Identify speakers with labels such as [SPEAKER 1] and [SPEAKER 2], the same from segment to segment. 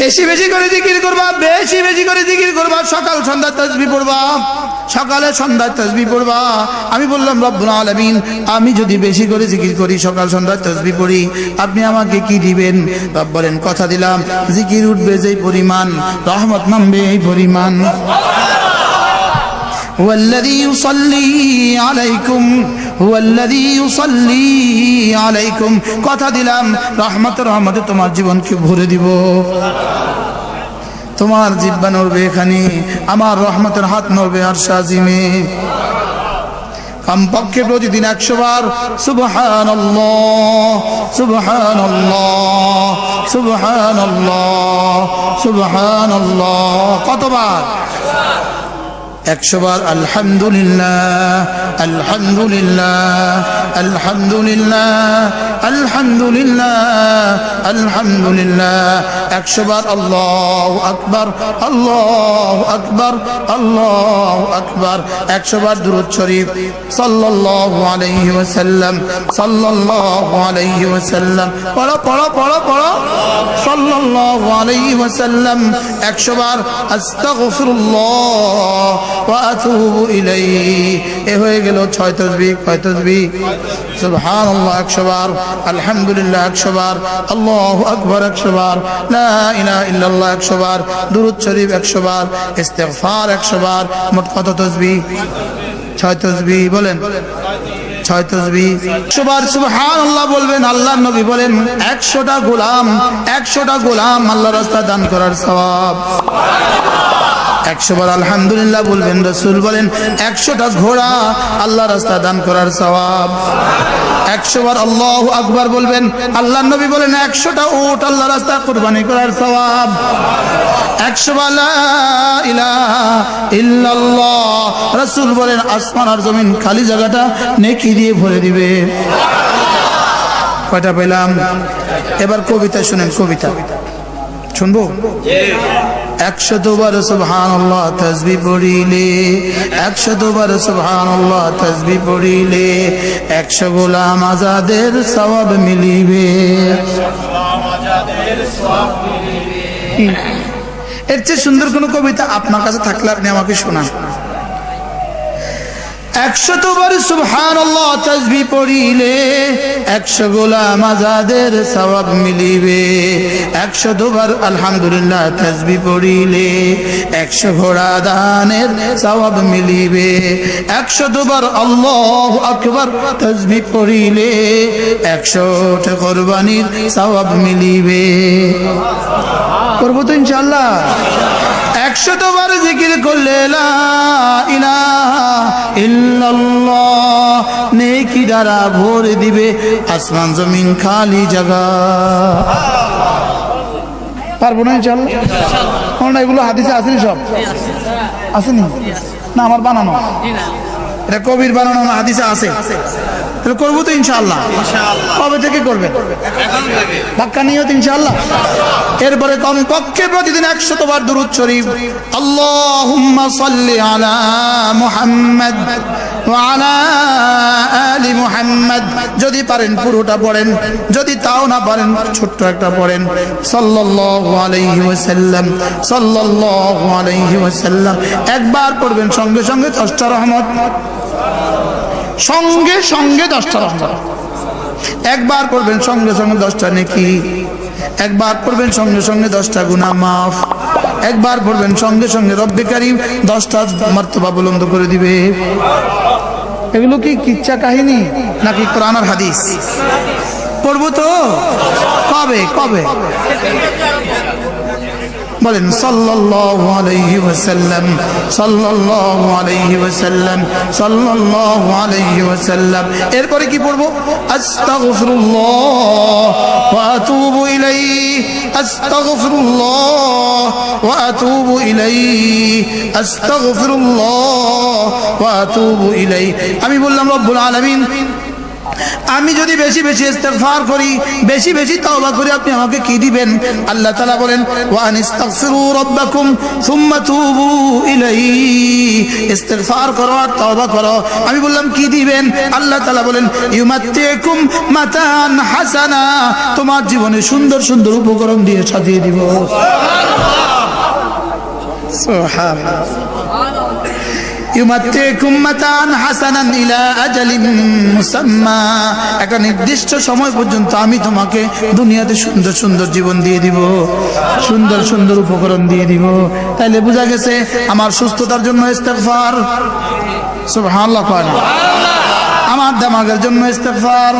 [SPEAKER 1] বেশি বেশি করে জিকির করবা, বেশি বেশি করে জিকির করবা। সকাল সন্ধ্যা তসবি পড়বা, সকালে সন্ধ্যায় তসবি পড়বা। আমি বললাম, রব্বুল আলামিন, আমি যদি বেশি করে জিকির করি, সকাল সন্ধ্যায় তসবি পড়ি, আপনি আমাকে কি দিবেন? রব বলেন, কথা দিলাম, জিকির উঠবে যেই পরিমাণ, রহমত নামবে এই পরিমাণ। هو الذي يصلي عليكم هو الذي يصلي عليكم কথা দিলাম রহমত রহমতে তোমার জীবনকে ভরে দিব তোমার জিব্বা নড়বে এখানে আমার রহমতের হাত নড়বে আর সাজিমে কমপক্ষে প্রতিদিন একশো বার সুবহান সুবহান সুবহান সুবহান কতবার একশো বার আলহামদুলিল্লাহ আলহামদুলিল্লাহ আলহামদুলিল্লাহ আলহামদুলিল্লাহ আলহামদুলিল্লাহ। একশোবার আল্লাহ আকবর আল্লাহ আকবর আল্লাহ আকবর, একশো বার দুরুদ শরীফ। সাল্লাল্লাহু আলাইহি পড়ো পড়ো পড়ো পড়ো। সাল্লাল্লাহু একশো বার, আস্তাগফিরুল্লাহ এ হয়ে গেল ছয় তসবিহ কয় তসবিহ সুবহানাল্লাহ, একশো বার, আলহামদুলিল্লাহ, একশো বার, আল্লাহু আকবার, একশো বার, লা ইল্লাল্লাহ, একশো বার, দুরূদ শরীফ একশো বার, ইস্তেগফার একশো বার, মোট কত তসবিহ ছয় তসবি বলেন। ছয় তসবি। একশো সুবহান আল্লাহ বলবেন আল্লাহ নবী বলেন, একশোটা গোলাম একশোটা গোলাম আল্লাহ রাস্তা দান করার সওয়াব। একশো বার আলহামদুলিল্লাহ বলবেন রসুল বলেন, একশোটা ঘোড়া আল্লাহ রাস্তা দান করার সওয়াব। একশো বার আল্লাহ আকবার বলবেন আল্লাহ নবী বলেন, একশোটা উট আল্লাহ রাস্তা কোরবানি করার সওয়াব। একশো ইল্লাল্লাহ, রসুল বলেন, আসমান আর জমিন খালি জায়গাটা নেকি দিয়ে ভরে দিবে। কয়টা পেলাম? এবার কবিতা শুনেন, কবিতা। শুনব? একশো দুবার সুবহানাল্লাহ তাসবিহ পড়িলে, একশো দুবার সুবহানাল্লাহ তসবি পড়িলে, একশো গোলাম আজাদের সওয়াব মিলিবে। এর চেয়ে সুন্দর কোন কবিতা আপনার কাছে থাকলে আপনি আমাকে শোনান। একশো সুবহান আল্লাহ তসবি পড়িলে একশো গোলাম আজাদের সওয়াব মিলিবে। একশো দুবার আলহামদুলিল্লাহ তসবি পড়িলে একশো ঘোড়া দানের সওয়াব মিলিবে। একশো দুবার আল্লাহ আকবার তসবি পড়িলে একশো কোরবানির সওয়াব মিলিবে। করব তো ইনশাল্লাহ একশো বার জিকির করলে নেকি দ্বারা ভরে দিবে আসমান জমিন খালি জাগা পারব না ইনশাল্লাহ না এগুলো হাদিসে আসেনি সব? আসেনি। না আমার বানানো। এটা কবির বানানো হাদিসে আছে। তাহলে করব তো ইনশাল্লাহ কবে থেকে করবে? পাক্কা নিয়ত ইনশাল্লাহ এরপরে কম পক্ষে প্রতিদিন একশত বার দুরুদ শরীফ। আল্লাহুম্মা সাল্লি আলা মুহাম্মদ আলা আলি মুহাম্মদ। যদি পারেন পুরোটা পড়েন যদি তাও না পারেন ছোট্ট একটা পড়েন। সাল্লাল্লাহু আলাইহি ওয়াসাল্লাম সাল্লাল্লাহু আলাইহি ওয়াসাল্লাম। একবার পড়বেন সঙ্গে সঙ্গে দশটা রহমত। সঙ্গে সঙ্গে দশটা রহমত একবার করবেন সঙ্গে সঙ্গে দশটা নেকি, একবার করবেন সঙ্গে সঙ্গে দশটা গুণা মাফ, একবার পড়বেন সঙ্গে সঙ্গে রব্বে দশটা মর্তবা বুলন্দ করে দিবে। এগুলো কি কিচ্ছা কাহিনী নাকি কোরআন আর হাদিস? পড়ব তো? কবে? কবে? বলেন, সাল্লাল্লাহু আলাইহি ওয়াসাল্লাম, সাল্লাল্লাহু আলাইহি ওয়াসাল্লাম, সাল্লাল্লাহু আলাইহি ওয়াসাল্লাম। এরপরে কি পড়ব? আস্তাগফিরুল্লাহ ওয়া আতুবু ইলাইহি, আস্তাগফিরুল্লাহ ওয়া আতুবু ইলাইহি, আস্তাগফিরুল্লাহ ওয়া আতুবু ইলাইহি। আমি বললাম, রব্বুল আলামিন আমি যদি বেশি বেশি ইস্তেগফার করি, বেশি বেশি তওবা করি, আপনি আমাকে কি দিবেন? আল্লাহ তাআলা বলেন ওয়া আনিস্তাগফিরু রাব্বাকুম সুম্মা তুবু ইলাইহি। ইস্তেগফার করো আর তওবা করো। আমি বললাম, কি দিবেন? আল্লাহ তাআলা বলেন, ইউমাত্তিকুম মাতান হাসানা। তোমার জীবনে সুন্দর সুন্দর উপকরণ দিয়ে সাজিয়ে দিব। সুবহানাল্লাহ। ইউমাত্তিকুম একটা নির্দিষ্ট সময় পর্যন্ত আমি তোমাকে দুনিয়াতে সুন্দর সুন্দর জীবন দিয়ে দিব, সুন্দর সুন্দর উপকরণ দিয়ে দিব। তাইলে বোঝা গেছে আমার সুস্থতার জন্য ইস্তেগফার। সুবহানাল্লাহ আমার দামাগের জন্য ইস্তেগফার।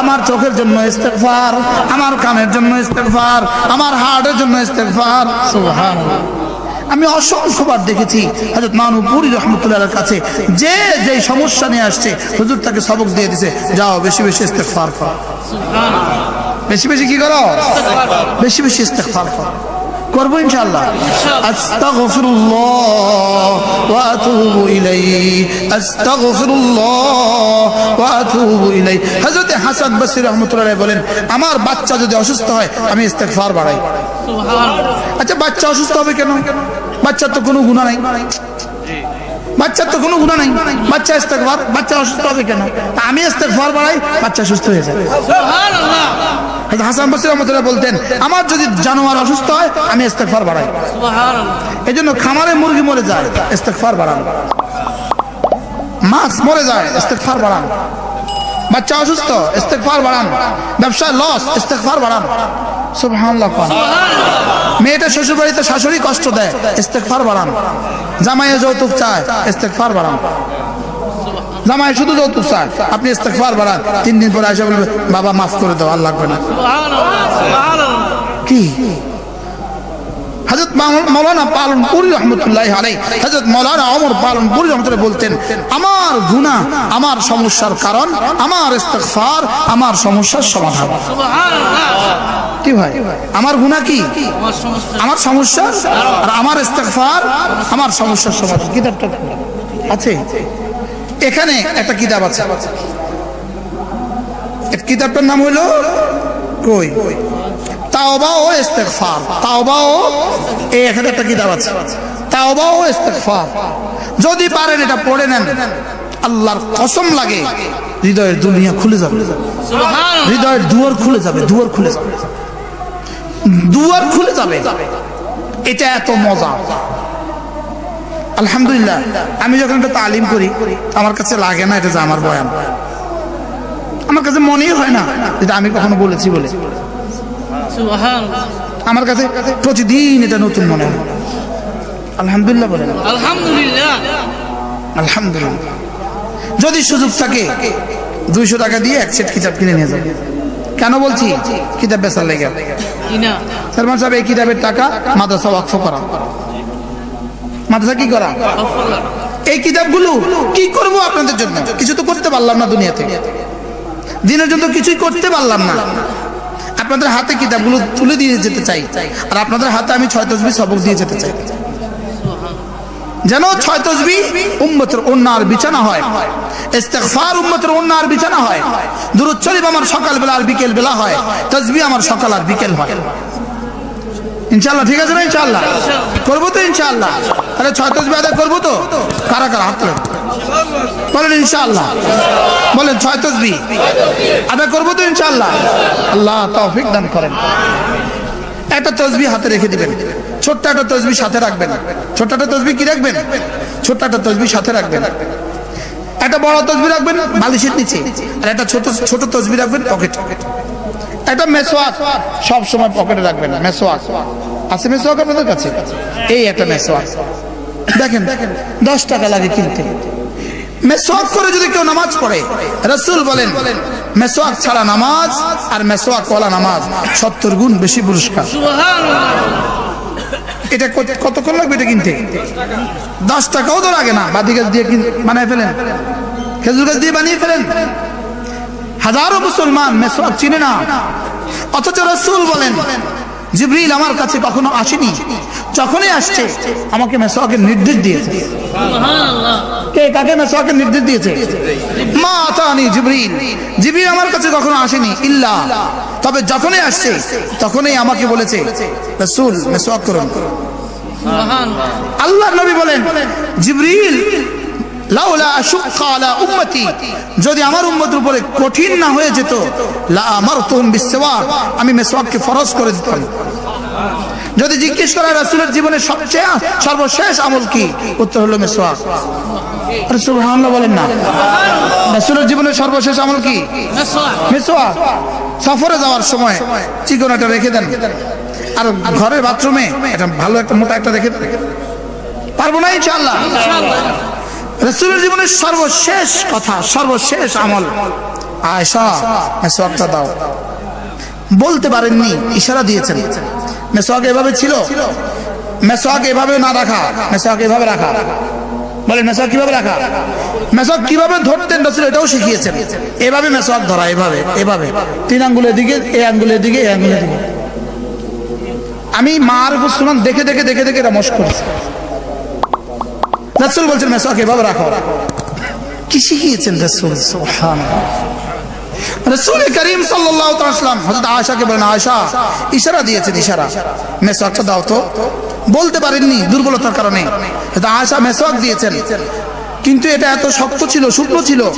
[SPEAKER 1] আমার চোখের জন্য ইস্তেগফার। আমার কানের জন্য ইস্তেগফার। আমার হার্টের জন্য ইস্তেগফার। সুবহানাল্লাহ। আমি অসংখ্যবার দেখেছি হজরত মানুপুরি রহমতুল্লাহ কাছে। যে যে সমস্যা নিয়ে আসছে হুজুর তাকে সবক দিয়ে দিছে যাও বেশি বেশি ইস্তেগফার করো। বেশি বেশি কি করো? বেশি বেশি ইস্তেগফার করো। করব আস্তাগফিরুল্লাহ ওয়া আতুবু ইলাইহি। আস্তাগফিরুল্লাহ ওয়া আতুবু ইলাইহি। হযরত হাসান বসরি রাহমাতুল্লাহ বলেন আমার বাচ্চা যদি অসুস্থ হয় আমি ইস্তেগফার বাড়াই। আচ্ছা বাচ্চা অসুস্থ হবে কেন? বাচ্চার তো কোনো গুণা নাই। বাচ্চার তো কোনো গুণা নাই। বাচ্চা ইস্তেগফার, বাচ্চা অসুস্থ হবে কেন? আমি ইস্তেগফার বাড়াই, বাচ্চা সুস্থ হয়ে যায়। আমার যদি জানোয়ার অসুস্থ হয়, আমি ইস্তেগফার বাড়াই। এই জন্য খামারে মুরগি মরে যায়, ইস্তেগফার বাড়ান। মাছ মরে যায়, ইস্তেগফার বাড়ান। বাচ্চা অসুস্থ, ইস্তেগফার বাড়ান। ব্যবসায় লস ইস্তেগফার বাড়ান। সুবহানাল্লাহ মেয়েটা শ্বশুর বাড়িতে শাশুড়ি কষ্ট দেয় ইস্তেগফার বাড়ান। জামাইয়ে যৌতুক চায় ইস্তেগফার বাড়ান। জামাই শুধু যৌতুক চায় আপনি ইস্তেগফার বাড়ান। তিন দিন পরে আসে বলবে বাবা মাফ করে দাও আল্লাহ লাগবে না। কি? হজরত মৌলানা পালন পুরি রহমতুল্লাহ আলাই হজরত মৌলানা অমর পালন পুরি রহমতুল্লাহ বলতেন আমার গুনাহ আমার সমস্যার কারণ আমার ইস্তেগফার আমার সমস্যার সমাধান। কি ভাই? আমার গুনাহ কি? আমার সমস্যা? আর আমার ইস্তেগফার আমার সমস্যার সমাধান। কিতাবটা আছে? এখানে একটা কিতাব আছে। কিতাবটার নাম হলো কই? তাওবা ও ইস্তেগফার। তাওবা ও এই এখানে একটা কিতাব আছে। তাওবা ও যদি পারেন এটা পড়ে নেন। আল্লাহর কসম লাগে হৃদয়ের দুনিয়া খুলে যাবে। হৃদয়ের দুয়ার খুলে যাবে দুয়ার খুলে যাবে। দুয়ার খুলে যাবে। এটা এত মজা। আলহামদুলিল্লাহ আমি যখন একটা তালিম করি আমার কাছে লাগে না এটা যে আমার বয়ান। আমার কাছে মনেই হয় না যেটা আমি কখনো বলেছি বলে। আমার কাছে প্রতিদিন এটা নতুন মনে হয়। আলহামদুলিল্লাহ বলেন।
[SPEAKER 2] আলহামদুলিল্লাহ।
[SPEAKER 1] আলহামদুলিল্লাহ। যদি সুযোগ থাকে দুইশো টাকা দিয়ে এক সেট কিতাব কিনে নিয়ে যাবে কেন বলছি? কিতাব বেচার লেগে। সালমান সাহেব এই কিতাবের টাকা মাদ্রাসা ওয়াকফ করা। মাদ্রাসা কি করা। এই কিতাবগুলো কি করব আপনাদের জন্য? কিছু তো করতে পারলাম না দুনিয়াতে। দিনের জন্য কিছুই করতে পারলাম না। আপনাদের হাতে কিতাবগুলো তুলে দিয়ে যেতে চাই। আর আপনাদের হাতে আমি ছয় তসবি সবক দিয়ে যেতে চাই। যেন ছয় তসবি উম্মতের অন্যার বিছানা হয়। ইস্তেগফার উম্মতের অন্যার বিছানা হয়। দুরুদ শরীফ আমার সকাল বেলা আর বিকেল বেলা হয়। তসবি আমার সকাল আর বিকেল হয়। ইনশাআল্লাহ, ঠিক আছে না ইনশাআল্লাহ? করব তো ইনশাআল্লাহ। তাহলে ছয় তসবি আদায় করব তো? কারা কারা হাত। বলেন ইনশাআল্লাহ। বলেন, ছয় তসবি। আদায় করব তো ইনশাআল্লাহ। আল্লাহ তৌফিক দান করেন। একটা তসবি হাতে রেখে দিবেন। ছোট্ট একটা তসবি সাথে রাখবেন। ছোট্ট একটা তসবি কি রাখবেন? ছোট্ট একটা তসবি সাথে রাখবেন। একটা বড় তসবি রাখবেন বালিশের নিচে। আর একটা ছোট ছোট তসবি রাখবেন পকেট। একটা মেসোয়াক সব সময় পকেটে রাখবেন মেসোয়াক। আছে মেসোয়াক আপনাদের কাছে? এই একটা মেসোয়াক। দেখেন, দশ টাকা লাগে কিনতে। মেসোয়াক করে যদি কেউ নামাজ পড়ে রসুল বলেন মেসোয়াক ছাড়া নামাজ আর মেসোয়াক ওয়ালা নামাজ সত্তর গুণ বেশি পুরস্কার। এটা কতক্ষণ লাগবে এটা কিনতে? দশ টাকাও তো লাগে না। বাদি গাছ দিয়ে বানায় ফেলেন। খেজুর গাছ দিয়ে বানিয়ে ফেলেন। হাজারো মুসলমান মেসোয়াক চিনে না। অথচ রসুল বলেন জিবরিল আমার কাছে কখনো আসেনি। যখনই আসছে, আমাকে মেসোয়াকের নির্দেশ দিয়েছে। কে, কাকে মেসোয়াকের নির্দেশ দিয়েছে? মা আতানি জিবরিল। জিবরিল আমার কাছে কখনো আসেনি, ইল্লা। তবে যখনই আসছে, তখনই আমাকে বলেছে, রাসূল, মেসোয়াক করুন। আল্লাহ নবী বলেন, জিবরিল যদি আমার উম্মতের উপরে কঠিন না হয়ে যেত, লা আমার আমারতুহুম বিসওয়াক। আমি মেসওয়াককে ফরজ করে দিতাম। যদি জিজ্ঞেস করা রাসূলের জীবনের সবচেয়ে সর্বশেষ আমল কি? উত্তর হলো মেসওয়াক আরে সুবহানাল্লাহ বলেন না। রাসূলের জীবনের সর্বশেষ আমল কি? মেসোয়াক সফরে যাওয়ার সময় চিকন একটা রেখে দেন। আর ঘরের বাথরুমে এটা ভালো একটা মোটা একটা রেখে দেন। পারব না ইনশাআল্লাহ? রসুলের জীবনের সর্বশেষ কথা সর্বশেষ আমল। আয়সা মেসোয়াকটা দাও। বলতে পারেননি ইশারা দিয়েছেন। মেসোয়াক এভাবে ছিল? মেসোয়াক এভাবে না রাখা। মেসোয়াক এভাবে রাখা। বলেন, মেসোয়াক কীভাবে রাখা? মেসোয়াক কীভাবে ধরতেন রসুল, এটাও শিখিয়েছেন। এভাবে মেসোয়াক ধরা, এভাবে এভাবে। তিন আঙ্গুলের দিকে এই আঙ্গুলের দিকে এই আঙ্গুলের দিকে আমি মার সুনান দেখে দেখে দেখে দেখে এটা মশ করেছি। রাসূল বলছেন মেসওয়াক এভাবে রাখো। কি শিখিয়েছেন রাসূল? সুবহানাল্লাহ। রাসূল করিম সাল্লাম হযরত আয়েশাকে বলেন আয়েশা ইশারা দিয়েছেন ইশারা। মেসওয়াকটা দাও তো। বলতে পারেননি দুর্বলতার কারণে। হযরত আয়েশা মেসওয়াক দিয়েছেন। কিন্তু এটা এত শক্ত ছিল শুকনো ছিল।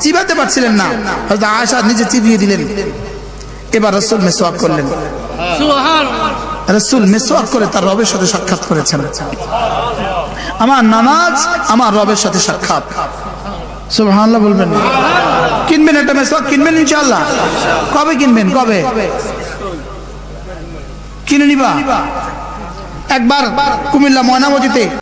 [SPEAKER 1] চিবাতে পারছিলেন না। হযরত আয়েশা নিজে চিবিয়ে দিলেন। এবার রসুল মেসওয়াক করলেন।
[SPEAKER 2] সুবহানাল্লাহ।
[SPEAKER 1] রসুল মেসোয়াক করে তার রবের সাথে সাক্ষাৎ করেছেন। আমার নামাজ আমার রবের সাথে সাক্ষাৎ। সুবহানাল্লাহ বলবেন। না? কিনবেন একটা মেসওয়াক কিনবেন ইনশাআল্লাহ। কবে কিনবেন? কবে? কিনে নিবা। একবার কুমিল্লা ময়নামতিতে